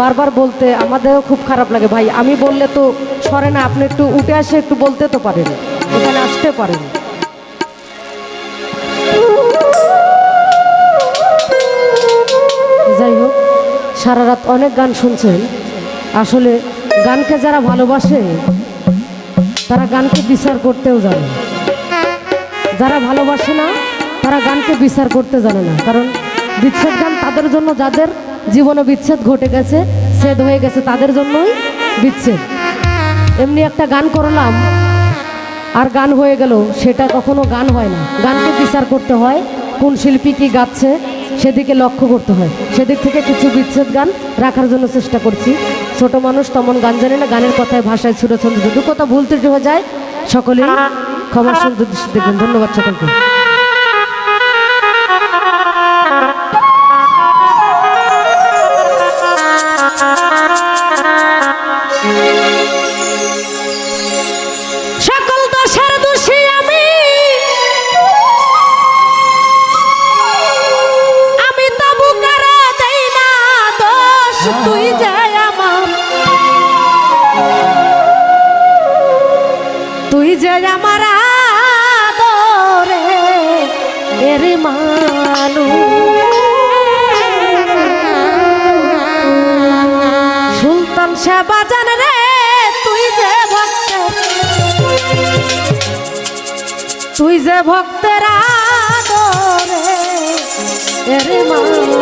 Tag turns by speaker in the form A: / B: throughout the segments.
A: বারবার বলতে আমাদেরও খুব খারাপ লাগে। ভাই, আমি বললে তো সরে না, আপনি একটু উঠে আসে, একটু বলতে তো পারেন। এখানে আসতে পারেন। যাই হোক, সারা রাত অনেক গান শুনছেন। আসলে গানকে যারা ভালোবাসে, তারা গানকে বিচার করতেও জানে। যারা ভালোবাসে না, তারা গানকে বিচার করতে জানে না। কারণ বিচ্ছেদ গান তাদের জন্য যাদের জীবনে বিচ্ছেদ ঘটে গেছে, ছেদ হয়ে গেছে, তাদের জন্যই বিচ্ছেদ। এমনি একটা গান করলাম, আর গান হয়ে গেল, সেটা কখনো গান হয় না। গানকে বিচার করতে হয়, কোন শিল্পী কি গাচ্ছে, সেদিকে লক্ষ্য করতে হয়। সেদিক থেকে কিছু বিচ্ছেদ গান রাখার জন্য চেষ্টা করছি। ছোট মানুষ তেমন গান জানে না, গানের কথায় ভাষায় ছন্দ যদি কথা ভুল ত্রুটি হয়ে যায় সকলে ক্ষমার সুন্দর দেখবেন। ধন্যবাদ সকলকে। সুলতান জান রে তুই যে ভক্ত তুই যে ভক্তের আদরে এর মানু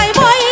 A: ভাই ভাই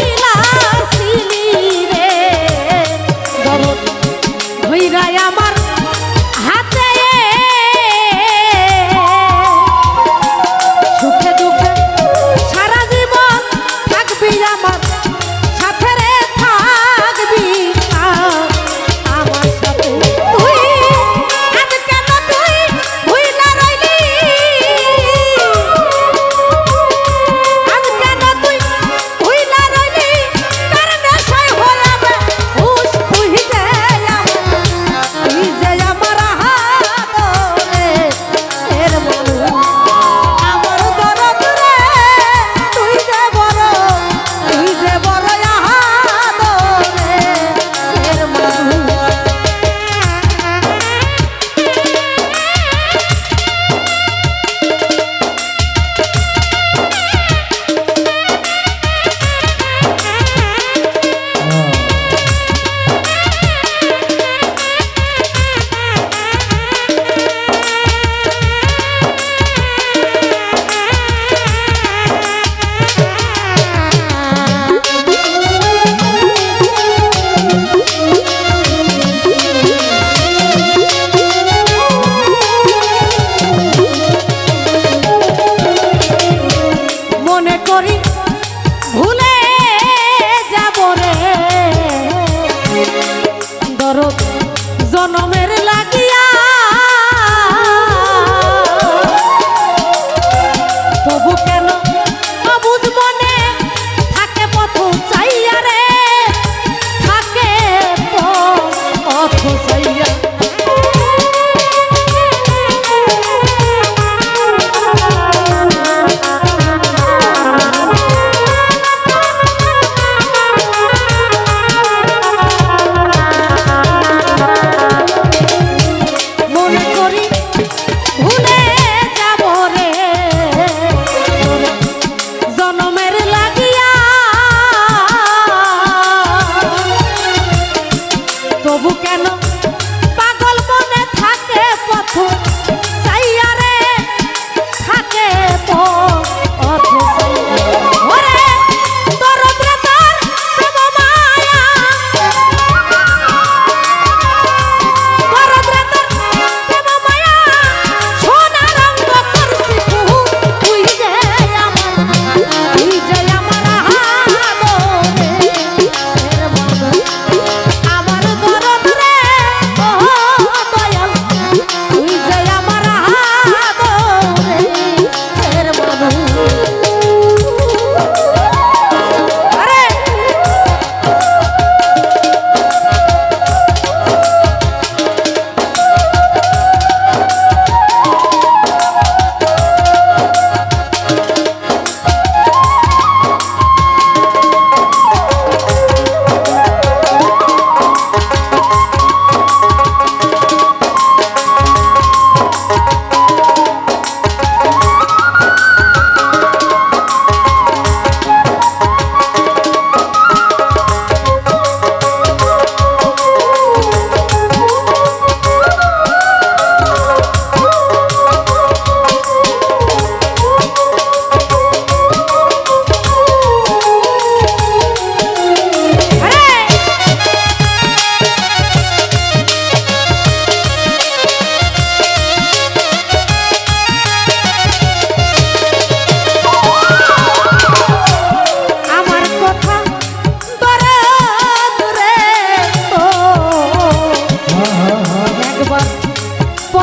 A: জনমের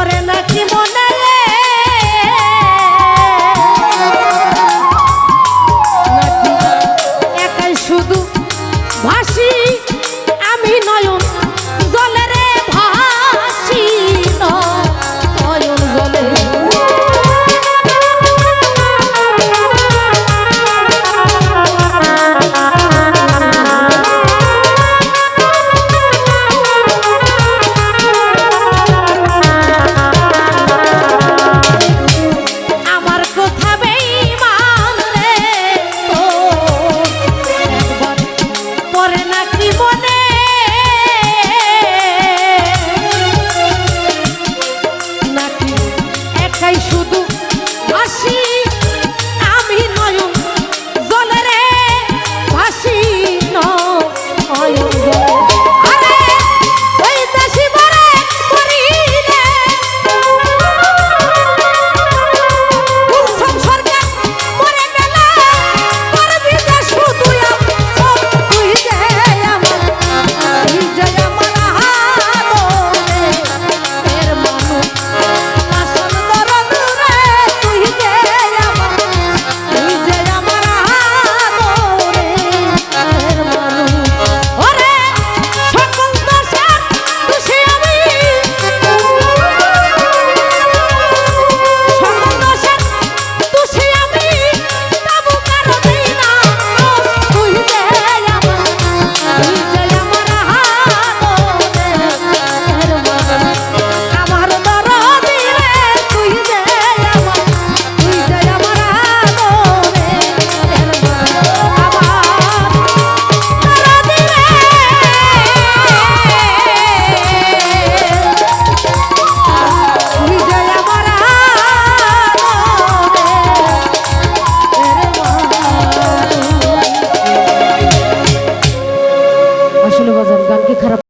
A: করে নাকি